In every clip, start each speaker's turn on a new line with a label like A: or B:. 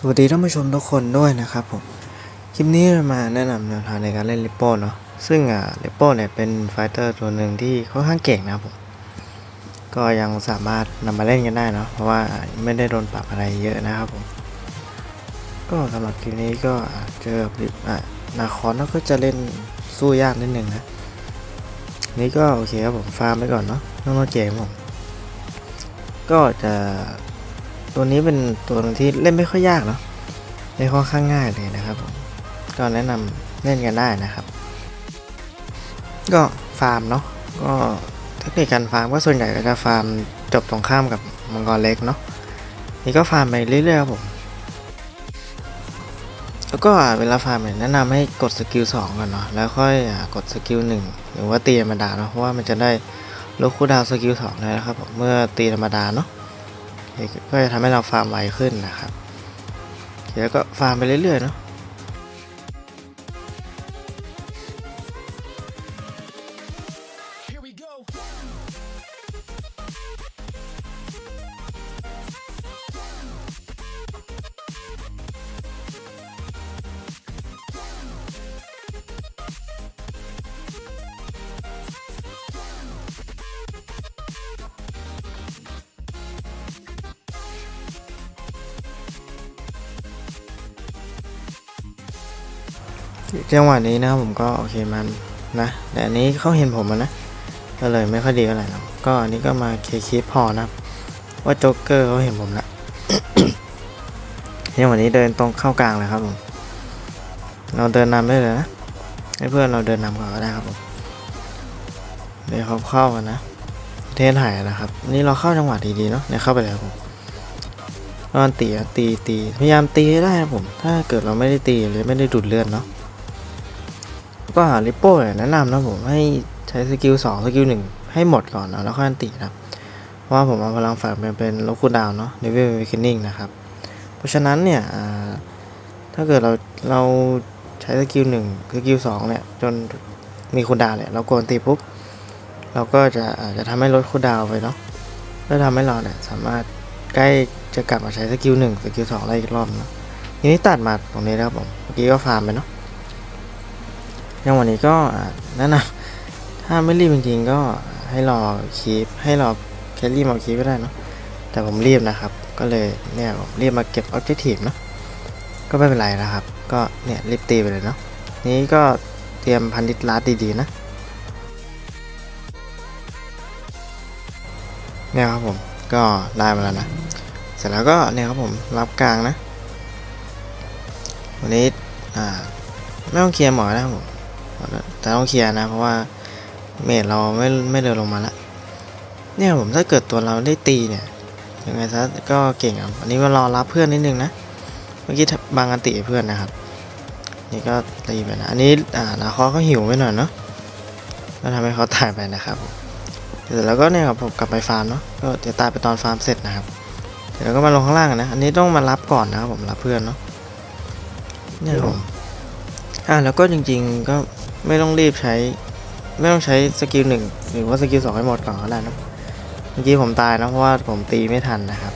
A: สวัสดีท่านผู้ชมทุกคนด้วยนะครับผม คลิปนี้เรามาแนะนำแนวทางในการเล่นลิปโป้เนาะ ซึ่งอ่าลิปโป้เนี่ยเป็นไฟเตอร์ตัวหนึ่งที่ค่อนข้างเก่งนะครับผม ก็ยังสามารถนำมาเล่นกันได้เนาะ เพราะว่าไม่ได้โดนปรับอะไรเยอะนะครับผม ก็สำหรับคลิปนี้ก็เจอกับลิปอะนาคอนก็จะเล่นสู้ยากนิดนึงนะ นี่ก็โอเคครับผมฟาร์มไปก่อนเนาะน้องๆเจมผม ก็จะ ตัวนี้เป็นตัวนึงที่เล่นไม่ค่อยยากเนาะเล่นค่อนข้างง่ายเลยนะครับผมก็แนะนำเล่นกันได้นะครับ ก็ฟาร์มเนาะก็เทคนิคการฟาร์มก็ส่วนใหญ่ก็จะฟาร์มจบตรงข้ามกับมังกรเล็กเนาะนี่ก็ฟาร์มไปเรื่อยๆครับผมแล้วก็เวลาฟาร์มเนี่ยแนะนำให้กดสกิล2ก่อนเนาะแล้วค่อยกดสกิล1หรือว่าตีธรรมดาเนาะเพราะว่ามันจะได้ลดคูลดาวสกิล2เลยนะครับผมเมื่อตีธรรมดาเนาะ ก็จะทำให้เราฟาร์มไวขึ้นนะครับ เดี๋ยวก็ฟาร์มไปเรื่อยๆเนาะ จังหวะนี้นะครับผมก็โอเคมันนะแต่อันนี้เขาเห็นผมนะ ก็เลยไม่ค่อยดีเท่าไหร่นะก็อันนี้ก็มาเคียร์คลิปพอนะครับว่าโจ๊กเกอร์เขาเห็นผมละจังหวะนี้เดินตรงเข้ากลางเลยครับผมเราเดินนำได้เลยนะให้เพื่อนเราเดินนำก่อนก็ได้ครับผมเดี๋ยวเขาเข้ากันนะเทนหายนะครับ นี่เราเข้าจังหวะดีๆเนาะเนี่ยเข้าไปเลยครับผมตอนตีตีตีพยายามตีให้ได้ครับผม ถ้าเกิดเราไม่ได้ตีหรือไม่ได้ดูดเลือดเนาะ ก็หาลิปโป้เนี่ยแนะนำนะผมให้ใช้สกิลสองสกิลหนึ่งให้หมดก่อนนะแล้วค่อยอันตินะครับว่าผมเอาพลังฝันเป็นเป็นลบคูดาวน์เนาะเลเวลเวคินนิ่งนะครับ เพราะฉะนั้นเนี่ยถ้าเกิดเราเราใช้สกิลหนึ่งสกิลสองเนี่ยจนมีคูดาวน์เนี่ยเรากดอันติปุ๊บเราก็จะอาจจะทำให้ลดคูดาวน์ไปเนาะแล้วทำให้เราเนี่ยสามารถใกล้จะกลับมาใช้สกิลหนึ่งสกิลสองได้อีกรอบเนาะทีนี้ตัดมาตรงนี้นะครับผมเมื่อกี้ก็ฟาร์มไปเนาะ ยังวันนี้ก็อ่าแนะนำถ้าไม่รีบจริงๆก็ให้รอคีปให้รอแคลรี่มาคีปก็ได้เนาะแต่ผมรีบนะครับ ก็เลยเนี่ยผมรีบมาเก็บออบเจกตีฟเนาะก็ไม่เป็นไรนะครับ ก็เนี่ยรีบตีไปเลยเนาะนี้ก็เตรียมพันธิตลัดดีๆนะเนี่ยครับผมก็ได้มาแล้วนะ เสร็จแล้วก็เนี่ยครับผมรับกลางนะ วันนี้อ่าไม่ต้องเคลียร์หมอนะครับผม แต่ต้องเคลียร์นะ เพราะว่าเมดเราไม่ไม่เดินลงมาละเนี่ยผมถ้าเกิดตัวเราได้ตีเนี่ยยังไงซะก็เก่งครับอันนี้มารอรับเพื่อนนิดนึงนะเมื่อกี้บางอันติเพื่อนนะครับ นี่ก็ตีไปนะอันนี้อ่านาคอเขาหิวไปหน่อยเนาะก็ทำให้เขาตายไปนะครับเสร็จแล้วก็เนี่ยครับผมกลับไปฟาร์มเนาะก็เดี๋ยวตายไปตอนฟาร์มเสร็จนะครับเดี๋ยวเราก็มาลงข้างล่างนะ อันนี้ต้องมารับก่อนนะครับผมรับเพื่อนเนาะเนี่ยผม อ่าแล้วก็จริงๆก็ไม่ต้องรีบใช้ ไม่ต้องใช้สกิลหนึ่งหรือว่าสกิลสองให้หมดก่อนก็ได้นะเมื่อกี้ผมตายนะเพราะว่าผมตีไม่ทันนะครับ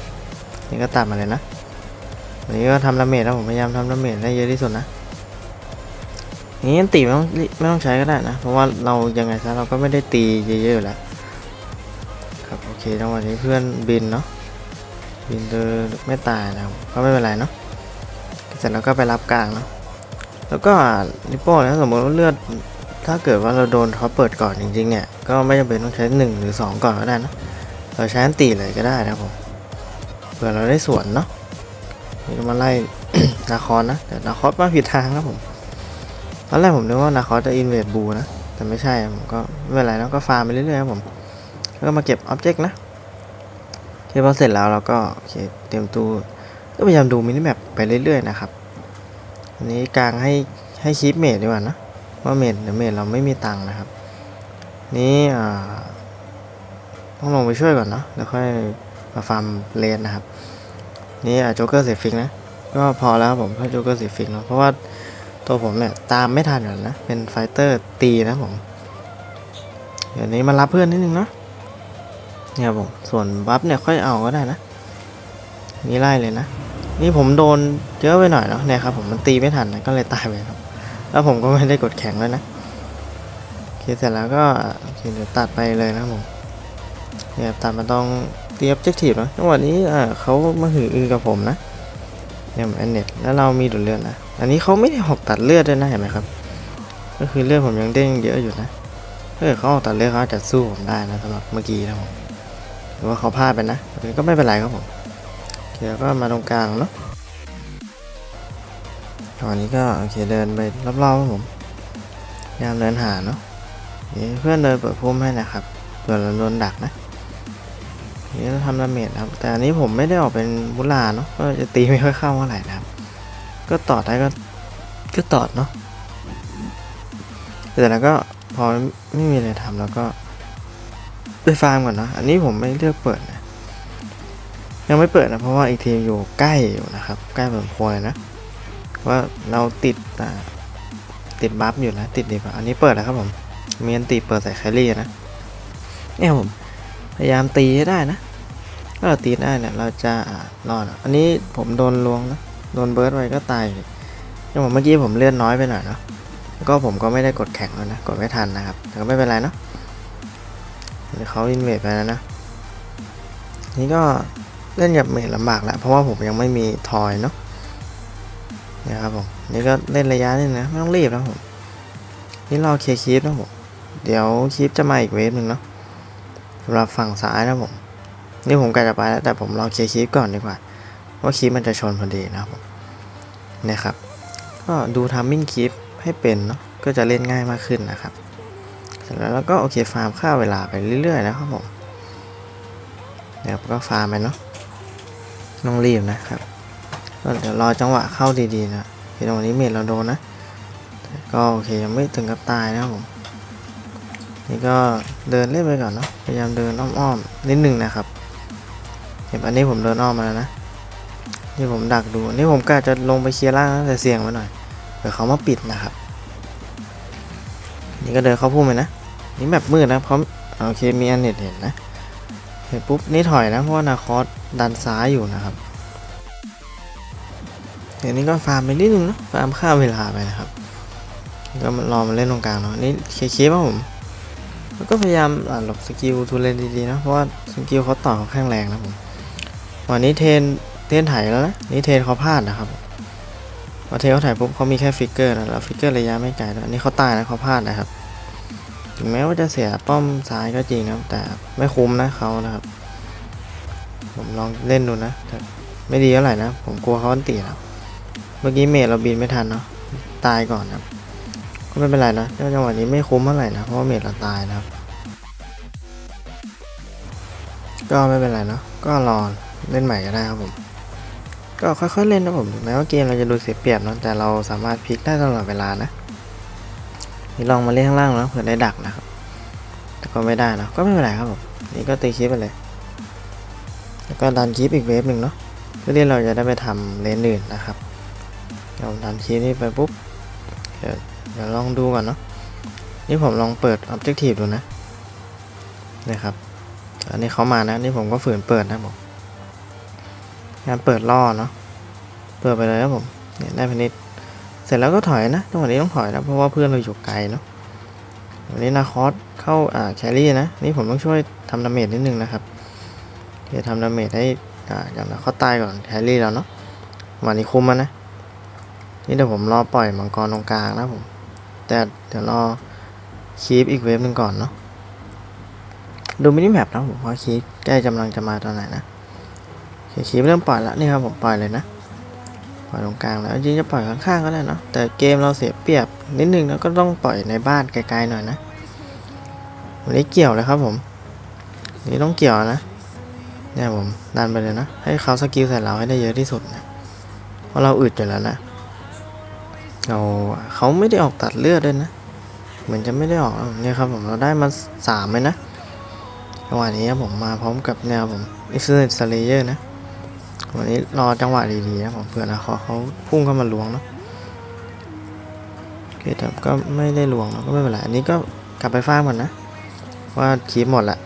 A: นี่ก็ตัดมาเลยนะวันนี้ก็ทำดาเมจนะผมพยายามทำดาเมจได้เยอะที่สุดนะนี้ตีไม่ต้องไม่ต้องใช้ก็ได้นะเพราะว่าเรายังไงซะเราก็ไม่ได้ตีเยอะๆอยู่แล้วครับโอเคจังหวะนี้เพื่อนบินเนาะบินโดยไม่ตายนะก็ไม่เป็นไรเนาะเสร็จแล้วก็ไปรับกลางเนาะ แล้วก็นิปโป้นะสมมติว่าเลือด ถ้าเกิดว่าเราโดนเขาเปิดก่อนจริงๆเนี่ย ก็ไม่จำเป็นต้องใช้ 1 หรือ 2 ก่อนก็ได้นะ เราใช้อันตีเลยก็ได้นะผมเผื่อเราได้สวนเนาะนี่มาไล่นาคอนนะแต่นาคอสมาผิดทางครับผมตอนแรกผมนึกว่านาคอสจะอินเวดบูนะ แต่ไม่ใช่ผมก็ไม่เป็นไรนะก็ฟาร์มไปเรื่อยๆครับผมแล้วก็มาเก็บอ็อบเจกต์นะที่พอเสร็จแล้วเราก็โอเคเตรียมตัวก็พยายามดูมินิแมปไปเรื่อยๆนะครับ อันนี้กลางให้ให้คีปเมดดีกว่านะว่าเมดเดี๋ยวเมดเราไม่มีตังค์นะครับ นี่อ่าต้องลงไปช่วยก่อนเนาะแล้วค่อยมาฟาร์มเลนนะครับ นี่อ่าโจ๊กเกอร์เสียฟิกนะ ก็พอแล้วผมถ้าโจ๊กเกอร์เสียฟิกเนาะเพราะว่าตัวผมเนี่ยตามไม่ทันอยู่นะ เป็นไฟเตอร์ตีนะผมเดี๋ยวนี้มารับเพื่อนนิดนึงเนาะเนี่ยครับผมส่วนบัฟเนี่ยค่อยเอาก็ได้นะนี่ไล่เลยนะ นี่ผมโดนเยอะไปหน่อยเนาะเนี่ยครับผมมันตีไม่ทันนะก็เลยตายไปครับ แล้วผมก็ไม่ได้กดแข็งเลยนะโอเคเสร็จแล้วก็โอเคเดี๋ยวตัดไปเลยนะผมเนี่ยตัดมาต้องเตรียมเจ็กทีฟนะจังหวะนี้อ่าเขามาหืออือกับผมนะเนี่ยแอนเน็ตแล้วเรามีดูดเลือดนะอันนี้เขาไม่ได้หอกตัดเลือดด้วยนะเห็นไหมครับ ก็คือเลือดผมยังเด้งเยอะอยู่นะถ้าเกิดเขาออกตัดเลือดเขาจะสู้ผมได้นะสำหรับเมื่อกี้นะผมหรือว่าเขาพลาดไปนะก็ไม่เป็นไรครับผม เคแล้วก็มาตรงกลางเนาะตอนนี้ก็โอเคเดินไปรอบๆครับผมพยายามเดินหาเนาะเพื่อนเดินเปิดพุ่มให้นะครับเผื่อเราโดนดักนะนี่เราทำดาเมจครับ แต่อันนี้ผมไม่ได้ออกเป็นบุลาเนาะก็จะตีไม่ค่อยเข้าเท่าไหร่นะครับ ก็ตอดได้ก็ก็ตอดเนาะเสร็จแล้วก็พอไม่มีอะไรทำแล้วก็ไปฟาร์มก่อนเนอะอันนี้ผมไม่เลือกเปิดนะ ยังไม่เปิดนะเพราะว่าอีกทีมอยู่ใกล้อยู่นะครับ ใกล้พอสมควรเลยนะว่าเราติดติดบัฟอยู่แล้วติดดีกว่าอันนี้เปิดแล้วครับผมมีอันตีเปิดใส่แคลรี่นะเนี่ยผมพยายามตีให้ได้นะถ้าเราตีได้เนี่ยเราจะรอดอันนี้ผมโดนลวงนะโดนเบิร์ดไว้ก็ตายยอย่างผมเมื่อกี้ผมเลื่อนน้อยไปหน่อยเนาะก็ผมก็ไม่ได้กดแข่งแล้วนะกดไม่ทันนะครับ แต่ก็ไม่เป็นไรเนาะเดี๋ยวเขาอินเวดไปแล้วนะนี่ก็ เล่นกับเมดลำบากแหละเพราะว่าผมยังไม่มีทอยเนาะนี่ครับผมนี่ก็เล่นระยะนี่นะไม่ต้องรีบนะผมนี่รอเคียร์คลิปนะผมเดี๋ยวคลิปจะมาอีกเวฟหนึ่งเนาะสำหรับฝั่งซ้ายนะผมนี่ผมใกล้จะไปแล้วแต่ผมรอเคียร์คลิปก่อนดีกว่าว่าคลิปมันจะชนพอดีนะครับผมนี่ยครับ ก็ดูทัมมิ่งคลิปให้เป็นเนาะก็จะเล่นง่ายมากขึ้นนะครับเสร็จแล้วเราก็โอเคฟาร์มค่าเวลาไปเรื่อยๆนะครับผมเนี่ยก็ฟาร์มไปเนาะ ต้องรีบนะครับก็เดี๋ยวรอจังหวะเข้าดีๆนะเห็นวันนี้เมดเราโดนนะก็โอเคยังไม่ถึงกับตายนะผมนี่ก็เดินเล่นไปก่อนเนาะพยายามเดินอ้อมๆนิดนึงนะครับเห็นอันนี้ผมเดินอ้อมมาแล้วนะนี่ผมดักดูนี่ผมกะจะลงไปเคลียร์ล่างนะแต่เสี่ยงไว้หน่อยเดี๋ยวเขามาปิดนะครับ นี่ก็เดินเข้าพุ่มไปนะนี่แบบมืดนะเพราะโอเคมีอันเน็ตเห็นนะ เห็นปุ๊บนี่ถอยนะเพราะว่านาคอสดันซ้ายอยู่นะครับเดี๋ยวนี้ก็ฟาร์มไปนิดนึงนะฟาร์มค่าเวลาไปนะครับก็มารอมาเล่นตรงกลางเนาะนี่เคลียร์ป่ะผมแล้วก็พยายามหลบสกิลทูเลนดีๆนะเพราะว่าสกิลเขาต่อเขาแข็งแรงนะผมวันนี้เทนเทรนไถแล้วนะนี่เทนเขาพลาดนะครับพอเทนเขาถ่ายปุ๊บเขามีแค่ฟิกเกอร์นะแล้วฟิกเกอร์ระยะไม่ไกลแล้วอันนี้เขาตายนะเขาพลาดนะครับ ถึงแม้ว่าจะเสียป้อมซ้ายก็จริงนะครับแต่ไม่คุ้มนะเขานะครับ ผมลองเล่นดูนะแต่ไม่ดีเท่าไหร่นะ ผมกลัวเขาอันตีครับเมื่อกี้เมทเราบินไม่ทันเนาะตายก่อนนะครับ ก็ไม่เป็นไรนะจังหวะนี้ไม่คุ้มเท่าไหร่นะเพราะว่าเมทเราตายนะครับ ก็ไม่เป็นไรเนาะก็รอเล่นใหม่ก็ได้ครับผมก็ค่อยๆเล่นนะผมแม้ว่าเกมเราจะดูเสียเปรียบเนอะแต่เราสามารถพลิกได้ตลอดเวลานะ นี่ลองมาเล่นข้างล่างแล้วเผื่อได้ดักนะครับ แต่ก็ไม่ได้นะก็ไม่เป็นไรครับผมนี่ก็ตีคลิปไปเลย แล้วก็ดันคลิปอีกเวฟหนึ่งเนาะเพื่อที่เราจะได้ไปทำเลนอื่นนะครับเราดันคลิปนี้ไปปุ๊บเดี๋ยวเดี๋ยวลองดูก่อนเนาะนี่ผมลองเปิด Objective ดูนะนะครับอันนี้เขามานะนี่ผมก็ฝืนเปิดนะผมงานเปิดล่อเนาะเปิดไปเลยครับผมเนี่ยได้พนิด เสร็จแล้วก็ถอยนะจังหวะนี้ต้องถอยนะเพราะว่าเพื่อนเราอยู่ไกลเนาะวันนี้นาคอสเข้าอ่าแครี่นะนี่ผมต้องช่วยทำดาเมจนิดนึงนะครับเดี๋ยวทำดาเมจให้อ่าอย่างนาคอสตายก่อนแครี่แล้วเนาะวันนี้คุมมันนะนี่เดี๋ยวผมรอปล่อยมังกรตรงกลางนะผมแต่เดี๋ยวรอคีปอีกเวฟหนึ่งก่อนเนาะดูมินิแมปนะผมว่าคีปใกล้กำลังจะมาตอนไหนนะคคลิปเริ่มปล่อยแล้วนี่ครับผมปล่อยเลยนะ ล่อยตรงกลางแล้วจริงจะปล่อยข้างๆก็ได้เนาะแต่เกมเราเสียเปรียบนิดนึงแล้วก็ต้องปล่อยในบ้านไกลๆหน่อยนะวันนี้เกี่ยวเลยครับผม นี่ต้องเกี่ยวนะเนี่ยผมดันไปเลยนะ ให้เขาสกิลใส่เราให้ได้เยอะที่สุดนะเพราะเราอึดอยู่แล้วนะเราเขาไม่ได้ออกตัดเลือดด้วยนะ เหมือนจะไม่ได้ออกเนี่ยครับผมเราได้มาสามเลยนะจังหวะนี้ผมมาพร้อมกับแนวผมอิสเนตสเลเยอร์นะ วันนี้รอจังหวะดีๆนะผมเพื่อนนะเขาเขาพุ่งเข้ามาล้วงเนาะโอเคแต่ก็ไม่ได้ล้วงเนอะก็ไม่เป็นไรอันนี้ก็กลับไปฟาก่อนนะ ว่าคีบหมดละ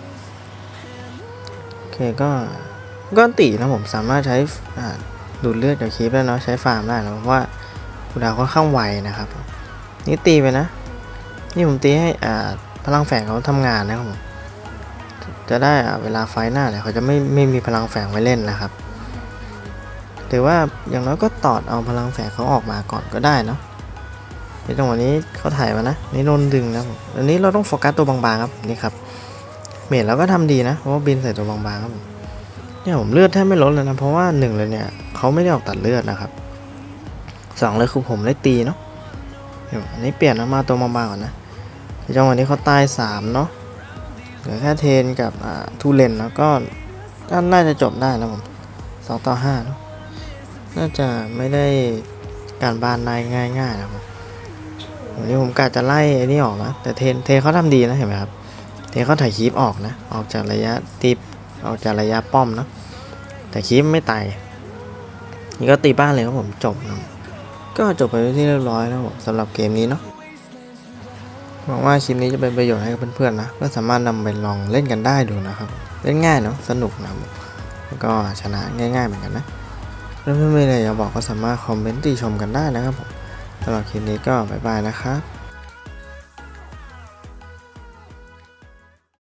A: โอเคก็ก็ตีนะผมสามารถใช้ดูดเลือดกับคลิปแล้เนาะใช้ฟาร์มได้นะเพราะว่าคูลดาวค่อนข้างไวนะครับ นี่ตีไปนะ นี่ผมตีให้อ่าพลังแฝงเขาทำงานนะครับผมจะได้อ่าเวลาไฟหน้าเนี่ยเขาจะไม่ไม่มีพลังแฝงไว้เล่นนะครับ ถือว่าอย่างน้อยก็ตอดเอาพลังแฝงเขาออกมาก่อนก็ได้เนาะในจังหวะนี้เขาถ่ายมานะนี่โดนดึงนะอันนี้เราต้องโฟกัสตัวบางๆครับนี่ครับ เมดเราก็ทำดีนะเพราะว่าบินใส่ตัวบางๆครับเนี่ยผมเลือดแทบไม่ลดเลยนะเพราะว่าหนึ่งเลยเนี่ยเขาไม่ได้ออกตัดเลือดนะครับสองเลยคือผมได้ตีเนาะเดี๋ยวอันนี้เปลี่ยนมาตัวบางๆก่อนนะในจังหวะนี้เขาตายสามเนาะเหลือแค่เทนกับทูเลนแล้วก็ก็น่าจะจบได้นะผมสองต่อห้าเนาะ น่าจะไม่ได้การบ้านนายง่ายๆนะครับวันนี้ผมกะจะไล่ไอ้นี่ออกนะแต่เทนเทเขาทำดีนะเห็นไหมครับ เทเขาถ่ายคลิปออกนะ ออกจากระยะตีออกจากระยะป้อมนะแต่คลิปไม่ตายนี่ก็ตีบ้านเลยครับผมจบนะก็จบไปเป็นที่เรียบร้อยแล้วผมสำหรับเกมนี้เนาะหวังว่าคลิปนี้จะเป็นประโยชน์ให้กับเพื่อนๆนะก็สามารถนำไปลองเล่นกันได้ดูนะครับ เล่นง่ายเนาะสนุกนะแล้วก็ชนะง่าย ๆ เหมือนกันนะ ถ้วเพื่อนๆมีอะไรอยากบอกก็สามารถคอมเมนต์ติชมกันได้นะครับผมสำหรับคลิปนี้ก็บ๊ายบายนะครับ